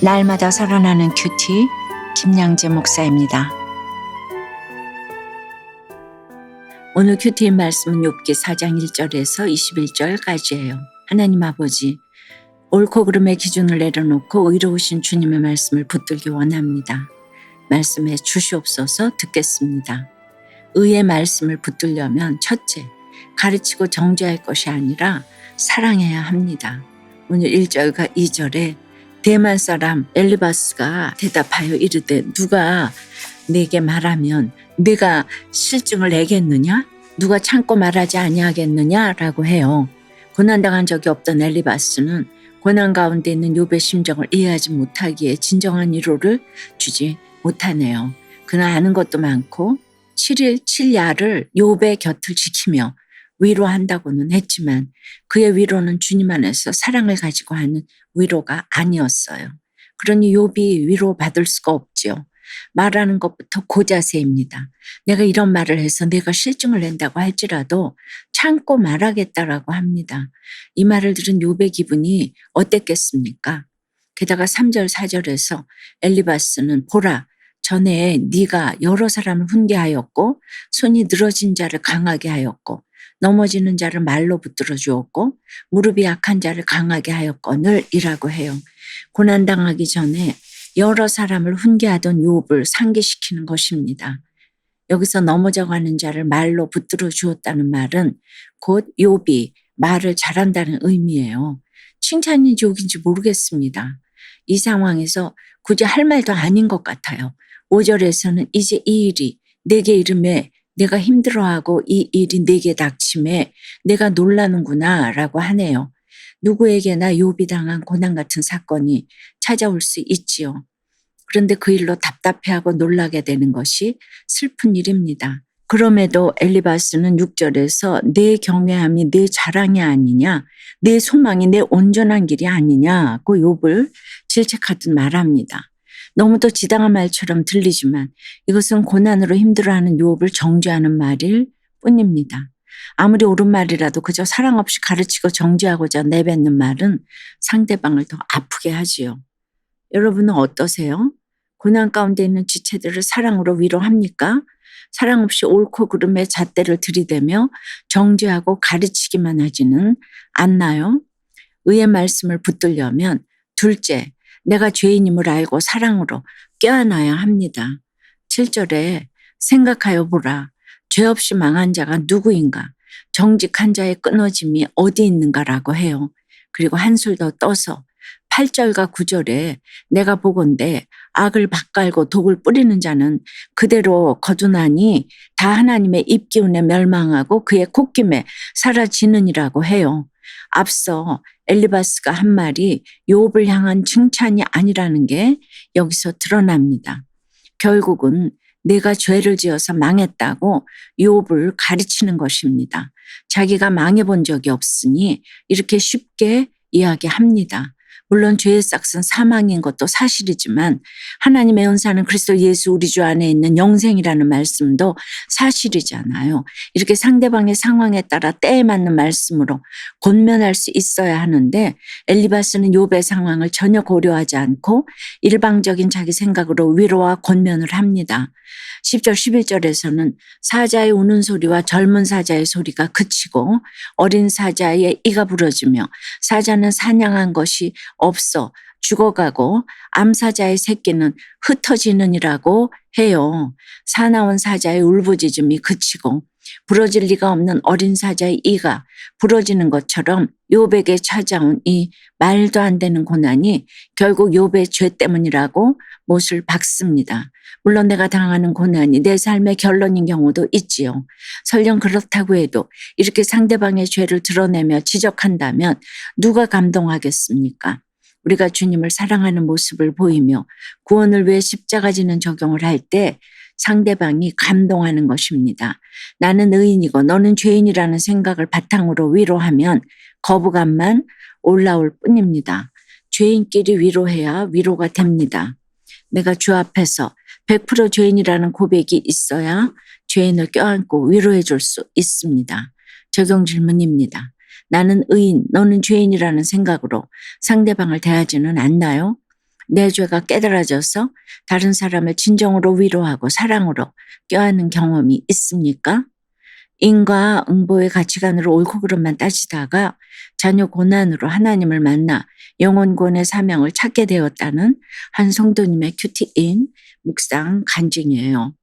날마다 살아나는 큐티 김양재 목사입니다. 오늘 큐티의 말씀은 욥기 4장 1절에서 21절까지예요. 하나님 아버지 옳고 그름의 기준을 내려놓고 의로우신 주님의 말씀을 붙들기 원합니다. 말씀에 주시옵소서 듣겠습니다. 의의 말씀을 붙들려면 첫째, 가르치고 정죄할 것이 아니라 사랑해야 합니다. 오늘 1절과 2절에 대만 사람 엘리바스가 대답하여 이르되 누가 내게 말하면 내가 실증을 내겠느냐? 누가 참고 말하지 아니하겠느냐라고 해요. 고난당한 적이 없던 엘리바스는 고난 가운데 있는 욥의 심정을 이해하지 못하기에 진정한 위로를 주지 못하네요. 그는 아는 것도 많고 7일 7야를 욥의 곁을 지키며 위로한다고는 했지만 그의 위로는 주님 안에서 사랑을 가지고 하는 위로가 아니었어요. 그러니 욥이 위로받을 수가 없지요. 말하는 것부터 고자세입니다. 내가 이런 말을 해서 내가 실증을 낸다고 할지라도 참고 말하겠다라고 합니다. 이 말을 들은 욥의 기분이 어땠겠습니까? 게다가 3절 4절에서 엘리바스는 보라 전에 네가 여러 사람을 훈계하였고 손이 늘어진 자를 강하게 하였고 넘어지는 자를 말로 붙들어 주었고 무릎이 약한 자를 강하게 하였거늘 이라고 해요. 고난 당하기 전에 여러 사람을 훈계하던 욥을 상기시키는 것입니다. 여기서 넘어져 가는 자를 말로 붙들어 주었다는 말은 곧 욥이 말을 잘한다는 의미예요. 칭찬인지 욕인지 모르겠습니다. 이 상황에서 굳이 할 말도 아닌 것 같아요. 5절에서는 이제 이 일이 내게 이름에 내가 힘들어하고 이 일이 내게 닥침에 내가 놀라는구나 라고 하네요. 누구에게나 욥이 당한 고난 같은 사건이 찾아올 수 있지요. 그런데 그 일로 답답해하고 놀라게 되는 것이 슬픈 일입니다. 그럼에도 엘리바스는 6절에서 내 경외함이 내 자랑이 아니냐, 내 소망이 내 온전한 길이 아니냐고 욥을 질책하듯 말합니다. 너무도 지당한 말처럼 들리지만 이것은 고난으로 힘들어하는 욥을 정죄하는 말일 뿐입니다. 아무리 옳은 말이라도 그저 사랑 없이 가르치고 정죄하고자 내뱉는 말은 상대방을 더 아프게 하지요. 여러분은 어떠세요? 고난 가운데 있는 지체들을 사랑으로 위로합니까? 사랑 없이 옳고 그름의 잣대를 들이대며 정죄하고 가르치기만 하지는 않나요? 의의 말씀을 붙들려면 둘째, 내가 죄인임을 알고 사랑으로 껴안아야 합니다. 7절에 생각하여 보라. 죄 없이 망한 자가 누구인가? 정직한 자의 끊어짐이 어디 있는가라고 해요. 그리고 한술 더 떠서 8절과 9절에 내가 보건대 악을 밭갈고 독을 뿌리는 자는 그대로 거두나니 다 하나님의 입기운에 멸망하고 그의 콧김에 사라지느니라고 해요. 앞서 엘리바스가 한 말이 욥을 향한 칭찬이 아니라는 게 여기서 드러납니다. 결국은 내가 죄를 지어서 망했다고 욥을 가르치는 것입니다. 자기가 망해본 적이 없으니 이렇게 쉽게 이야기합니다. 물론 죄의 싹은 사망인 것도 사실이지만 하나님의 은사는 그리스도 예수 우리 주 안에 있는 영생이라는 말씀도 사실이잖아요. 이렇게 상대방의 상황에 따라 때에 맞는 말씀으로 권면할 수 있어야 하는데 엘리바스는 욥의 상황을 전혀 고려하지 않고 일방적인 자기 생각으로 위로와 권면을 합니다. 10절 11절에서는 사자의 우는 소리와 젊은 사자의 소리가 그치고 어린 사자의 이가 부러지며 사자는 사냥한 것이 없어 죽어가고 암사자의 새끼는 흩어지느니라고 해요. 사나운 사자의 울부짖음이 그치고 부러질 리가 없는 어린 사자의 이가 부러지는 것처럼 욥에게 찾아온 이 말도 안 되는 고난이 결국 욥의 죄 때문이라고 못을 박습니다. 물론 내가 당하는 고난이 내 삶의 결론인 경우도 있지요. 설령 그렇다고 해도 이렇게 상대방의 죄를 드러내며 지적한다면 누가 감동하겠습니까? 우리가 주님을 사랑하는 모습을 보이며 구원을 위해 십자가 지는 적용을 할 때 상대방이 감동하는 것입니다. 나는 의인이고 너는 죄인이라는 생각을 바탕으로 위로하면 거부감만 올라올 뿐입니다. 죄인끼리 위로해야 위로가 됩니다. 내가 주 앞에서 100% 죄인이라는 고백이 있어야 죄인을 껴안고 위로해 줄 수 있습니다. 적용 질문입니다. 나는 의인, 너는 죄인이라는 생각으로 상대방을 대하지는 않나요? 내 죄가 깨달아져서 다른 사람을 진정으로 위로하고 사랑으로 껴안는 경험이 있습니까? 인과 응보의 가치관으로 옳고 그름만 따지다가 자녀 고난으로 하나님을 만나 영혼권의 사명을 찾게 되었다는 한 성도님의 큐티인 묵상 간증이에요.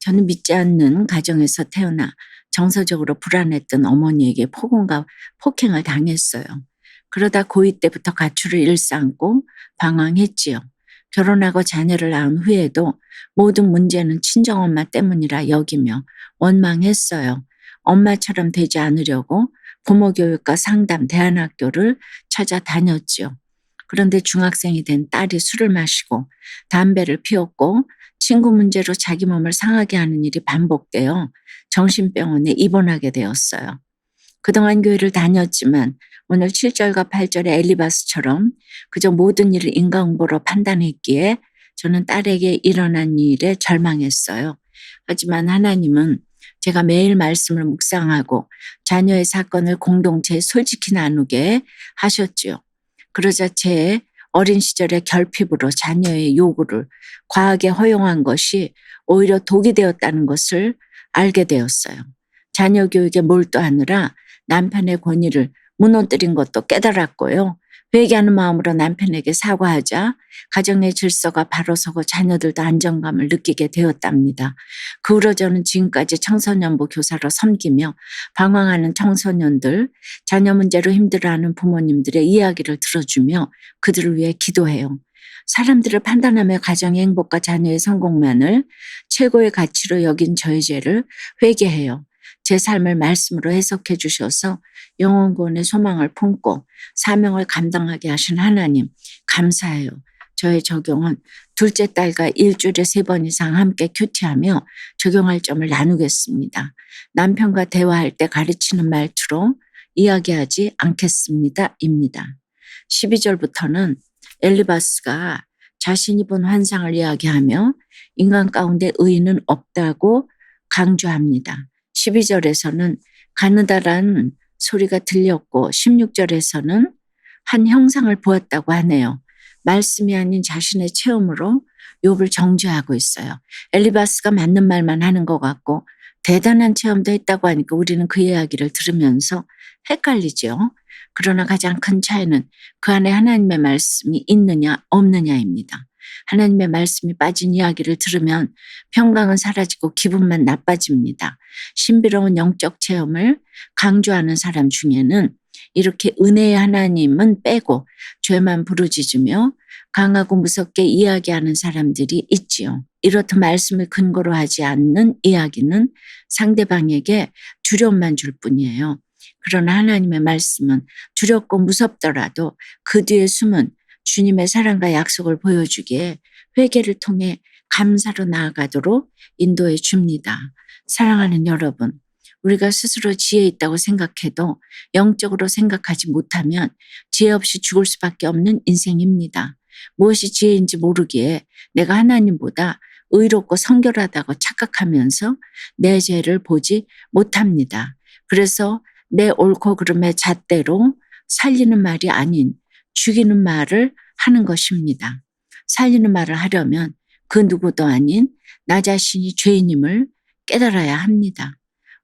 저는 믿지 않는 가정에서 태어나 정서적으로 불안했던 어머니에게 폭언과 폭행을 당했어요. 그러다 고2 때부터 가출을 일삼고 방황했지요. 결혼하고 자녀를 낳은 후에도 모든 문제는 친정엄마 때문이라 여기며 원망했어요. 엄마처럼 되지 않으려고 부모 교육과 상담 대안학교를 찾아다녔지요. 그런데 중학생이 된 딸이 술을 마시고 담배를 피웠고 친구 문제로 자기 몸을 상하게 하는 일이 반복되어 정신병원에 입원하게 되었어요. 그동안 교회를 다녔지만 오늘 7절과 8절의 엘리바스처럼 그저 모든 일을 인과응보로 판단했기에 저는 딸에게 일어난 일에 절망했어요. 하지만 하나님은 제가 매일 말씀을 묵상하고 자녀의 사건을 공동체에 솔직히 나누게 하셨지요. 그러자 제 어린 시절의 결핍으로 자녀의 요구를 과하게 허용한 것이 오히려 독이 되었다는 것을 알게 되었어요. 자녀 교육에 몰두하느라 남편의 권위를 무너뜨린 것도 깨달았고요. 회개하는 마음으로 남편에게 사과하자 가정의 질서가 바로 서고 자녀들도 안정감을 느끼게 되었답니다. 그 후로 저는 지금까지 청소년부 교사로 섬기며 방황하는 청소년들, 자녀 문제로 힘들어하는 부모님들의 이야기를 들어주며 그들을 위해 기도해요. 사람들을 판단하며 가정의 행복과 자녀의 성공만을 최고의 가치로 여긴 저의 죄를 회개해요. 제 삶을 말씀으로 해석해 주셔서 영원권의 소망을 품고 사명을 감당하게 하신 하나님 감사해요. 저의 적용은 둘째 딸과 일주일에 세 번 이상 함께 큐티하며 적용할 점을 나누겠습니다. 남편과 대화할 때 가르치는 말투로 이야기하지 않겠습니다. 입니다. 12절부터는 엘리바스가 자신이 본 환상을 이야기하며 인간 가운데 의인은 없다고 강조합니다. 12절에서는 가느다란 소리가 들렸고 16절에서는 한 형상을 보았다고 하네요. 말씀이 아닌 자신의 체험으로 욥을 정죄하고 있어요. 엘리바스가 맞는 말만 하는 것 같고 대단한 체험도 했다고 하니까 우리는 그 이야기를 들으면서 헷갈리죠. 그러나 가장 큰 차이는 그 안에 하나님의 말씀이 있느냐 없느냐입니다. 하나님의 말씀이 빠진 이야기를 들으면 평강은 사라지고 기분만 나빠집니다. 신비로운 영적 체험을 강조하는 사람 중에는 이렇게 은혜의 하나님은 빼고 죄만 부르짖으며 강하고 무섭게 이야기하는 사람들이 있지요. 이렇듯 말씀을 근거로 하지 않는 이야기는 상대방에게 두려움만 줄 뿐이에요. 그러나 하나님의 말씀은 두렵고 무섭더라도 그 뒤에 숨은 주님의 사랑과 약속을 보여주기에 회개를 통해 감사로 나아가도록 인도해 줍니다. 사랑하는 여러분, 우리가 스스로 지혜 있다고 생각해도 영적으로 생각하지 못하면 지혜 없이 죽을 수밖에 없는 인생입니다. 무엇이 지혜인지 모르기에 내가 하나님보다 의롭고 성결하다고 착각하면서 내 죄를 보지 못합니다. 그래서 내 옳고 그름의 잣대로 살리는 말이 아닌 죽이는 말을 하는 것입니다. 살리는 말을 하려면 그 누구도 아닌 나 자신이 죄인임을 깨달아야 합니다.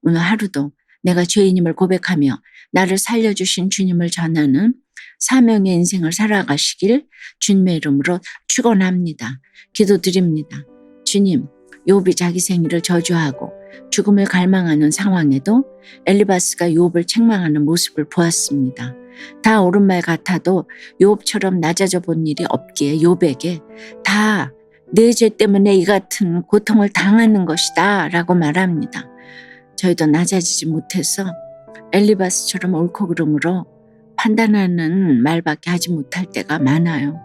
오늘 하루도 내가 죄인임을 고백하며 나를 살려주신 주님을 전하는 사명의 인생을 살아가시길 주님의 이름으로 축원합니다. 기도드립니다. 주님, 욥이 자기 생일을 저주하고 죽음을 갈망하는 상황에도 엘리바스가 욥을 책망하는 모습을 보았습니다. 다 옳은 말 같아도 욥처럼 낮아져 본 일이 없기에 욥에게 다 내 죄 때문에 이 같은 고통을 당하는 것이다 라고 말합니다. 저희도 낮아지지 못해서 엘리바스처럼 옳고 그름으로 판단하는 말밖에 하지 못할 때가 많아요.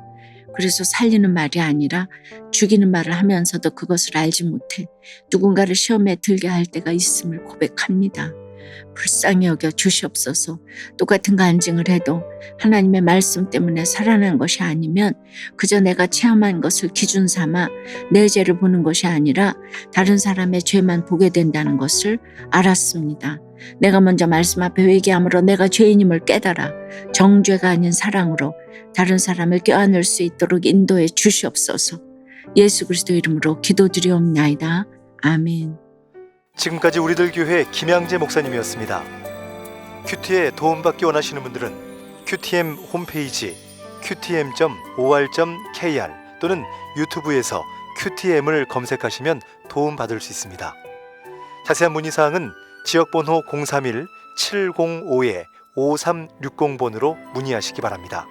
그래서 살리는 말이 아니라 죽이는 말을 하면서도 그것을 알지 못해 누군가를 시험에 들게 할 때가 있음을 고백합니다. 불쌍히 여겨 주시옵소서. 똑같은 간증을 해도 하나님의 말씀 때문에 살아난 것이 아니면 그저 내가 체험한 것을 기준 삼아 내 죄를 보는 것이 아니라 다른 사람의 죄만 보게 된다는 것을 알았습니다. 내가 먼저 말씀 앞에 회개함으로 내가 죄인임을 깨달아 정죄가 아닌 사랑으로 다른 사람을 껴안을 수 있도록 인도해 주시옵소서. 예수 그리스도 이름으로 기도드리옵나이다. 아멘. 지금까지 우리들 교회 김양재 목사님이었습니다. 큐티에 도움받기 원하시는 분들은 큐티엠 홈페이지 qtm.or.kr 또는 유튜브에서 큐티엠을 검색하시면 도움받을 수 있습니다. 자세한 문의 사항은 지역번호 031 705에 5360번으로 문의하시기 바랍니다.